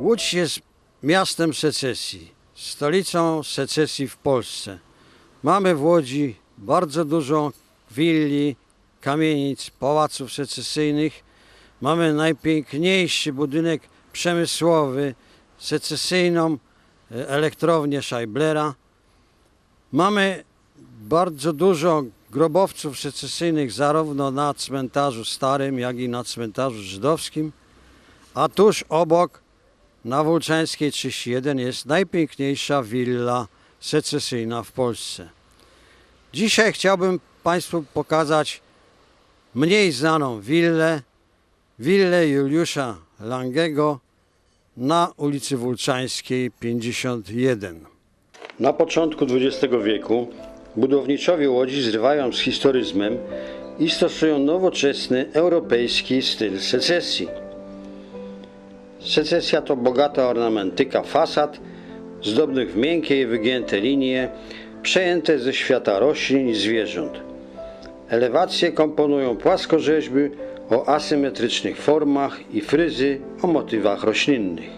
Łódź jest miastem secesji, stolicą secesji w Polsce. Mamy w Łodzi bardzo dużo willi, kamienic, pałaców secesyjnych. Mamy najpiękniejszy budynek przemysłowy, secesyjną e, elektrownię Scheiblera. Mamy bardzo dużo grobowców secesyjnych zarówno na cmentarzu starym, jak i na cmentarzu żydowskim. A tuż obok na Włóczańskiej 31 jest najpiękniejsza willa secesyjna w Polsce. Dzisiaj chciałbym Państwu pokazać mniej znaną willę, willę Juliusza Langego na ulicy Wólczańskiej 51. Na początku XX wieku budowniczowie Łodzi zrywają z historyzmem i stosują nowoczesny europejski styl secesji. Secesja to bogata ornamentyka fasad, zdobnych w miękkie i wygięte linie, przejęte ze świata roślin i zwierząt. Elewacje komponują płaskorzeźby o asymetrycznych formach i fryzy o motywach roślinnych.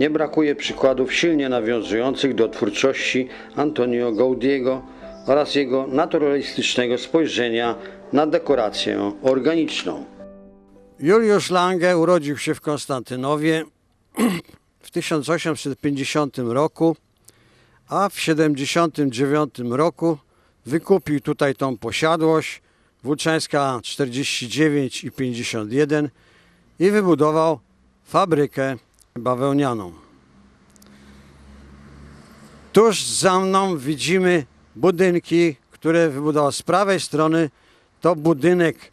Nie brakuje przykładów silnie nawiązujących do twórczości Antonio Gaudiego oraz jego naturalistycznego spojrzenia na dekorację organiczną. Juliusz Lange urodził się w Konstantynowie w 1850 roku, a w 79 roku wykupił tutaj tą posiadłość Włóczańska 49 i 51 i wybudował fabrykę bawełnianą. Tuż za mną widzimy budynki, które wybudował z prawej strony. To budynek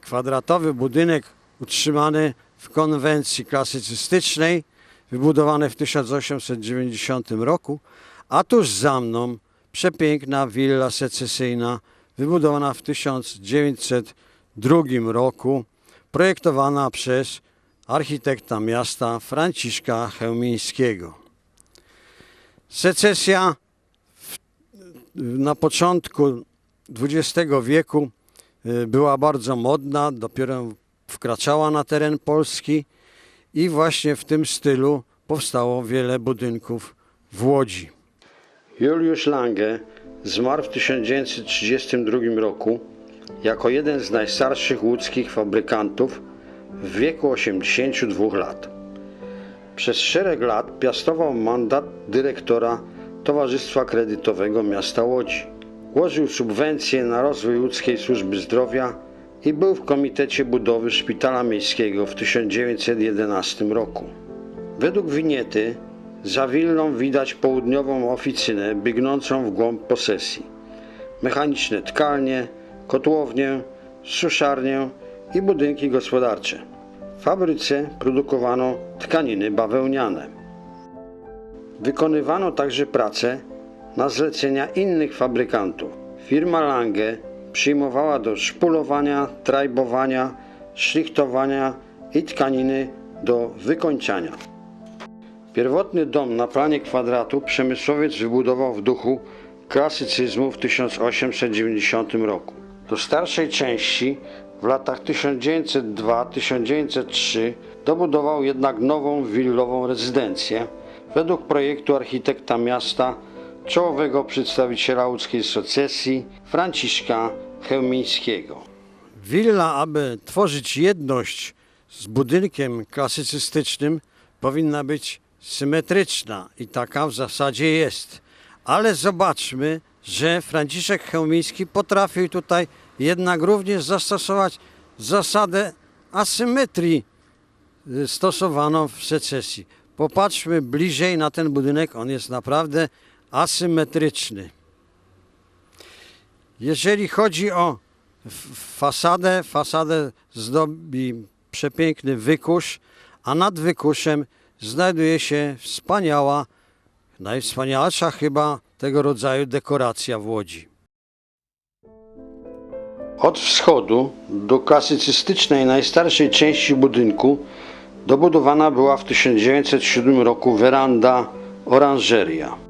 kwadratowy budynek utrzymany w konwencji klasycystycznej, wybudowany w 1890 roku, a tuż za mną przepiękna willa secesyjna, wybudowana w 1902 roku, projektowana przez architekta miasta Franciszka Chełmińskiego. Secesja w, na początku XX wieku y, była bardzo modna, dopiero wkraczała na teren Polski i właśnie w tym stylu powstało wiele budynków w Łodzi. Juliusz Lange zmarł w 1932 roku jako jeden z najstarszych łódzkich fabrykantów w wieku 82 lat. Przez szereg lat piastował mandat dyrektora Towarzystwa Kredytowego Miasta Łodzi. Łożył subwencje na rozwój ludzkiej służby zdrowia i był w Komitecie Budowy Szpitala Miejskiego w 1911 roku. Według winiety za willą widać południową oficynę biegnącą w głąb posesji, mechaniczne tkalnie, kotłownię, suszarnię i budynki gospodarcze. W fabryce produkowano tkaniny bawełniane. Wykonywano także prace na zlecenia innych fabrykantów. Firma Lange przyjmowała do szpulowania, trajbowania, szlichtowania i tkaniny do wykończania. Pierwotny dom na planie kwadratu przemysłowiec wybudował w duchu klasycyzmu w 1890 roku. Do starszej części w latach 1902-1903 dobudował jednak nową willową rezydencję według projektu architekta miasta, czołowego przedstawiciela łódzkiej secesji Franciszka Chełmińskiego. Willa, aby tworzyć jedność z budynkiem klasycystycznym, powinna być symetryczna i taka w zasadzie jest. Ale zobaczmy, że Franciszek Chełmiński potrafił tutaj jednak również zastosować zasadę asymetrii y, stosowaną w secesji. Popatrzmy bliżej na ten budynek, on jest naprawdę asymetryczny. Jeżeli chodzi o fasadę, fasadę zdobi przepiękny wykusz, a nad wykuszem znajduje się wspaniała, najwspanialsza chyba tego rodzaju dekoracja w Łodzi. Od wschodu do klasycystycznej najstarszej części budynku Dobudowana była w 1907 roku weranda oranżeria.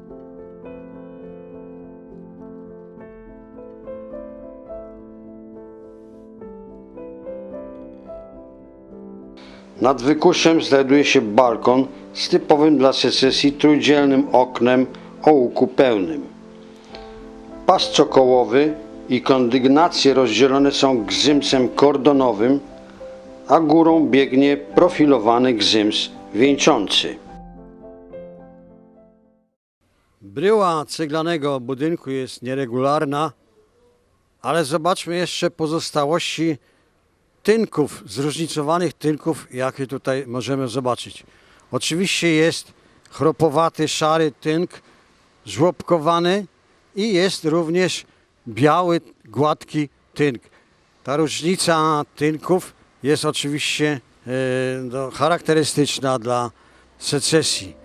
Nad wykuszem znajduje się balkon z typowym dla secesji trójdzielnym oknem o łuku pełnym. Pas czokołowy i kondygnacje rozdzielone są gzymsem kordonowym, a górą biegnie profilowany gzyms wieńczący. Bryła ceglanego budynku jest nieregularna, ale zobaczmy jeszcze pozostałości tynków, zróżnicowanych tynków, jakie tutaj możemy zobaczyć. Oczywiście jest chropowaty, szary tynk, żłobkowany i jest również biały, gładki tynk. Ta różnica tynków jest oczywiście e, no, charakterystyczna dla secesji.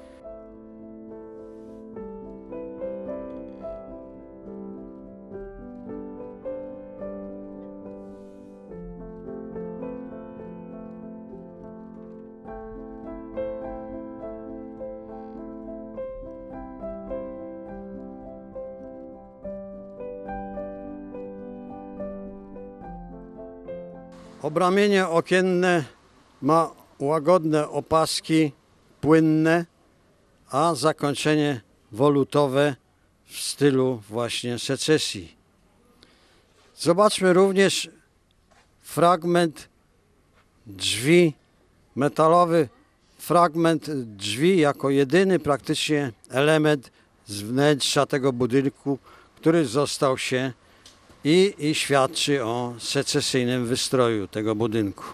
Obramienie okienne ma łagodne opaski płynne, a zakończenie wolutowe w stylu właśnie secesji. Zobaczmy również fragment drzwi, metalowy fragment drzwi jako jedyny praktycznie element z wnętrza tego budynku, który został się i, i świadczy o secesyjnym wystroju tego budynku.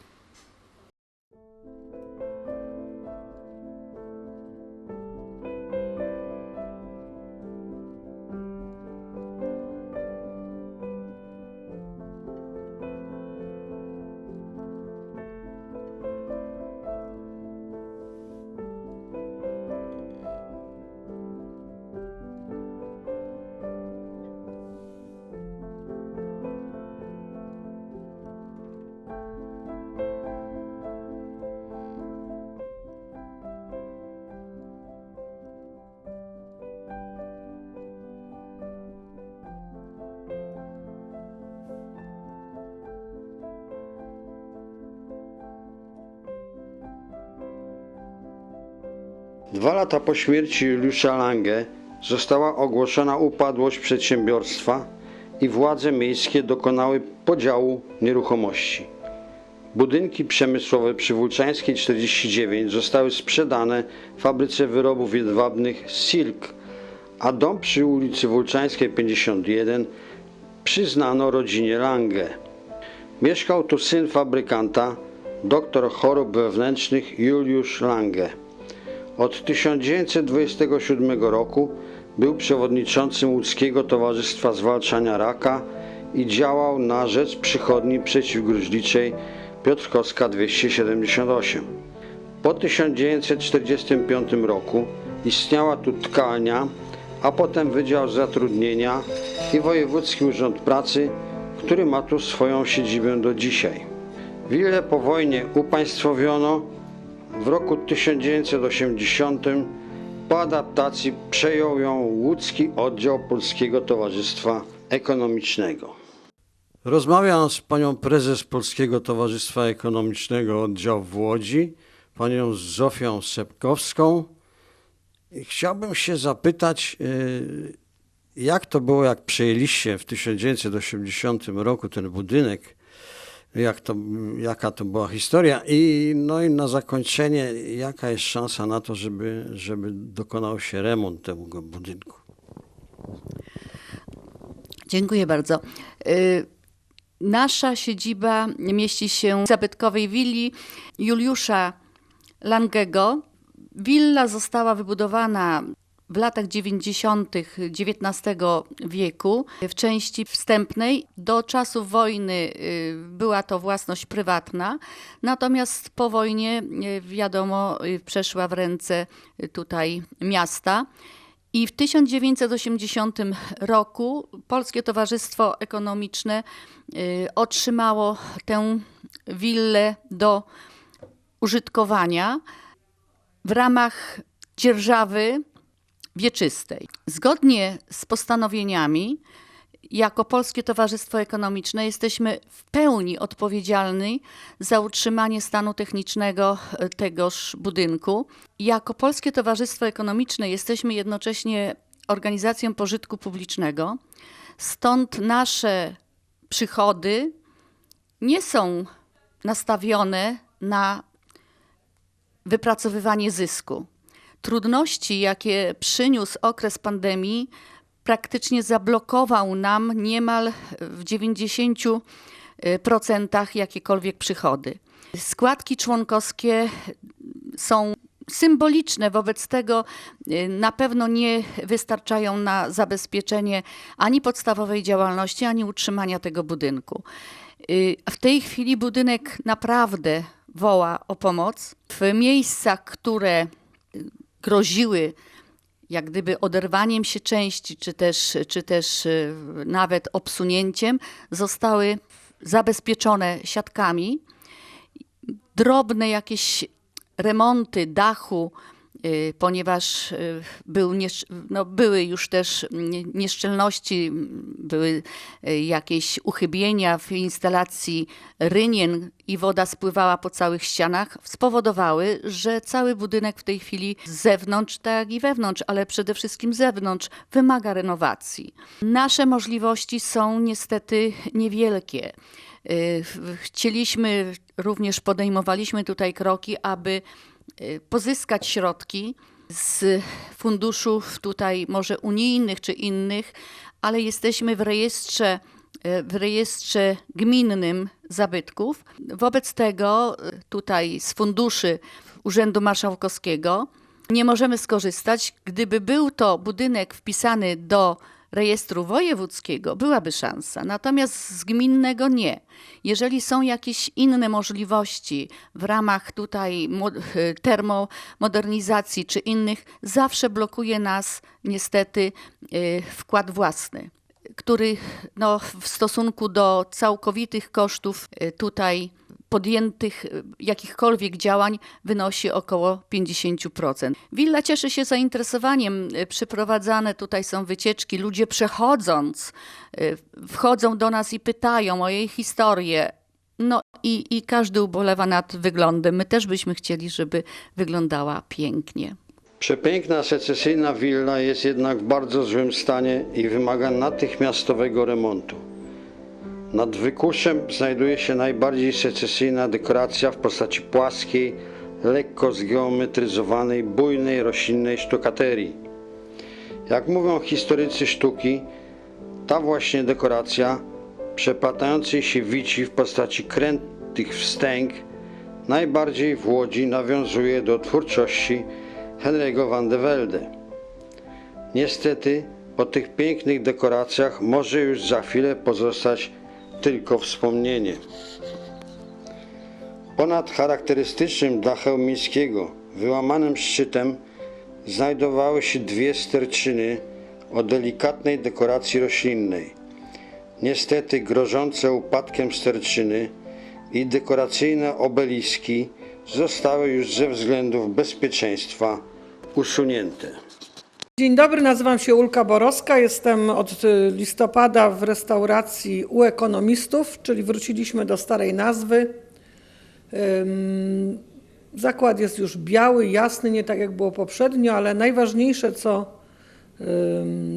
Dwa lata po śmierci Juliusza Lange została ogłoszona upadłość przedsiębiorstwa i władze miejskie dokonały podziału nieruchomości. Budynki przemysłowe przy Wólczańskiej 49 zostały sprzedane fabryce wyrobów jedwabnych Silk, a dom przy ulicy Wólczańskiej 51 przyznano rodzinie Lange. Mieszkał tu syn fabrykanta, doktor chorób wewnętrznych Juliusz Lange. Od 1927 roku był przewodniczącym Łódzkiego Towarzystwa Zwalczania Raka i działał na rzecz przychodni przeciwgruźliczej Piotrkowska 278. Po 1945 roku istniała tu tkalnia, a potem Wydział Zatrudnienia i Wojewódzki Urząd Pracy, który ma tu swoją siedzibę do dzisiaj. Willę po wojnie upaństwowiono w roku 1980 po adaptacji przejął ją łódzki oddział Polskiego Towarzystwa Ekonomicznego. Rozmawiam z panią prezes Polskiego Towarzystwa Ekonomicznego oddział w Łodzi, panią Zofią Sepkowską. Chciałbym się zapytać, y, jak to było, jak przejęliście w 1980 roku ten budynek jak to, jaka to była historia i, no i na zakończenie, jaka jest szansa na to, żeby, żeby dokonał się remont tego budynku. Dziękuję bardzo. Y, Nasza siedziba mieści się w zabytkowej willi Juliusza Langego. Willa została wybudowana w latach 90. XIX wieku w części wstępnej. Do czasów wojny y, była to własność prywatna, natomiast po wojnie, y, wiadomo, y, przeszła w ręce tutaj miasta. I w 1980 roku Polskie Towarzystwo Ekonomiczne otrzymało tę willę do użytkowania w ramach dzierżawy wieczystej. Zgodnie z postanowieniami, jako Polskie Towarzystwo Ekonomiczne jesteśmy w pełni odpowiedzialni za utrzymanie stanu technicznego e, tegoż budynku. Jako Polskie Towarzystwo Ekonomiczne jesteśmy jednocześnie organizacją pożytku publicznego, stąd nasze przychody nie są nastawione na wypracowywanie zysku. Trudności, jakie przyniósł okres pandemii, praktycznie zablokował nam niemal w 90% jakiekolwiek przychody. Składki członkowskie są symboliczne, wobec tego y, na pewno nie wystarczają na zabezpieczenie ani podstawowej działalności, ani utrzymania tego budynku. Y, W tej chwili budynek naprawdę woła o pomoc. W miejscach, które groziły jak gdyby oderwaniem się części, czy też, czy też y, nawet obsunięciem, zostały zabezpieczone siatkami. Drobne jakieś remonty dachu, ponieważ y, był no, były już też nie- nieszczelności, były y, jakieś uchybienia w instalacji rynien i woda spływała po całych ścianach, spowodowały, że cały budynek w tej chwili z zewnątrz, tak i wewnątrz, ale przede wszystkim zewnątrz, wymaga renowacji. Nasze możliwości są niestety niewielkie. Y, Chcieliśmy, również podejmowaliśmy tutaj kroki, aby y, pozyskać środki z funduszów tutaj może unijnych czy innych, ale jesteśmy w rejestrze, y, w rejestrze gminnym zabytków. Wobec tego y, tutaj z funduszy Urzędu Marszałkowskiego nie możemy skorzystać. Gdyby był to budynek wpisany do rejestru wojewódzkiego, byłaby szansa, natomiast z gminnego nie. Jeżeli są jakieś inne możliwości w ramach tutaj mo- termomodernizacji czy innych, zawsze blokuje nas niestety y, wkład własny który no, w stosunku do całkowitych kosztów y, tutaj podjętych y, jakichkolwiek działań wynosi około 50%. Willa cieszy się zainteresowaniem. y, Przyprowadzane tutaj są wycieczki. Ludzie przechodząc y, wchodzą do nas i pytają o jej historię. No i, i każdy ubolewa nad wyglądem. My też byśmy chcieli, żeby wyglądała pięknie. Przepiękna secesyjna willa jest jednak w bardzo złym stanie i wymaga natychmiastowego remontu. Nad wykuszem znajduje się najbardziej secesyjna dekoracja w postaci płaskiej, lekko zgeometryzowanej, bujnej, roślinnej sztukaterii. Jak mówią historycy sztuki, ta właśnie dekoracja, przeplatającej się wici w postaci krętych wstęg, najbardziej w Łodzi nawiązuje do twórczości Henry'ego van de Velde. Niestety, po tych pięknych dekoracjach może już za chwilę pozostać tylko wspomnienie. Ponad charakterystycznym dla Chełmińskiego, wyłamanym szczytem, znajdowały się dwie sterczyny o delikatnej dekoracji roślinnej. Niestety grożące upadkiem sterczyny i dekoracyjne obeliski zostały już ze względów bezpieczeństwa usunięte. Dzień dobry, nazywam się Ulka Borowska. Jestem od y, listopada w restauracji u ekonomistów, czyli wróciliśmy do starej nazwy. Zakład jest już biały, jasny, nie tak jak było poprzednio, ale najważniejsze, co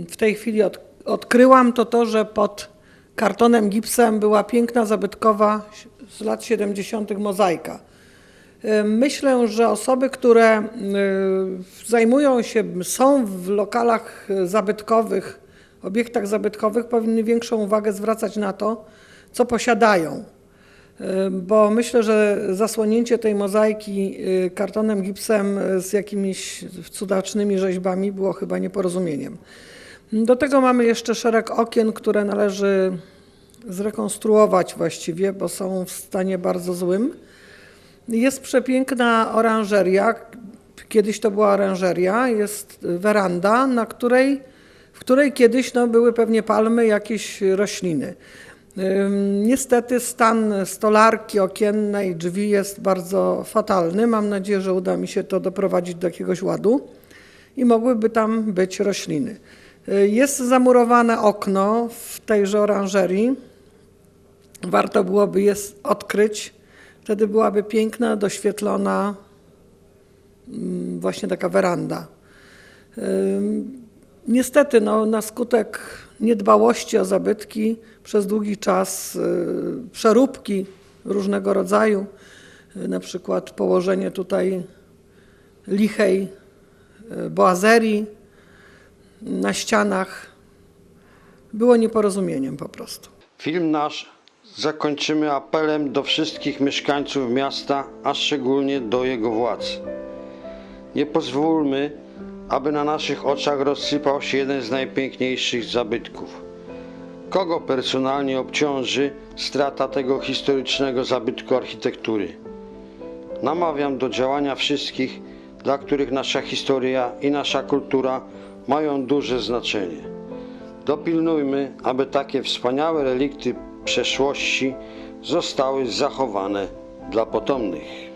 w tej chwili od, odkryłam, to to, że pod kartonem gipsem była piękna, zabytkowa z lat 70. mozaika. Myślę, że osoby, które y, zajmują się, są w lokalach zabytkowych, obiektach zabytkowych, powinny większą uwagę zwracać na to, co posiadają. Y, Bo myślę, że zasłonięcie tej mozaiki y, kartonem gipsem z jakimiś cudacznymi rzeźbami było chyba nieporozumieniem. Do tego mamy jeszcze szereg okien, które należy zrekonstruować właściwie, bo są w stanie bardzo złym. Jest przepiękna oranżeria. Kiedyś to była oranżeria. Jest weranda, na której, w której kiedyś no, były pewnie palmy, jakieś rośliny. Niestety stan stolarki okiennej, drzwi jest bardzo fatalny. Mam nadzieję, że uda mi się to doprowadzić do jakiegoś ładu i mogłyby tam być rośliny. Y, Jest zamurowane okno w tejże oranżerii. Warto byłoby je odkryć. Wtedy byłaby piękna, doświetlona mm, właśnie taka weranda. Niestety, no, na skutek niedbałości o zabytki przez długi czas y, przeróbki różnego rodzaju, y, na przykład położenie tutaj lichej y, boazerii na ścianach, było nieporozumieniem po prostu. Film nasz zakończymy apelem do wszystkich mieszkańców miasta, a szczególnie do jego władz. Nie pozwólmy, aby na naszych oczach rozsypał się jeden z najpiękniejszych zabytków. Kogo personalnie obciąży strata tego historycznego zabytku architektury? Namawiam do działania wszystkich, dla których nasza historia i nasza kultura mają duże znaczenie. Dopilnujmy, aby takie wspaniałe relikty przeszłości zostały zachowane dla potomnych.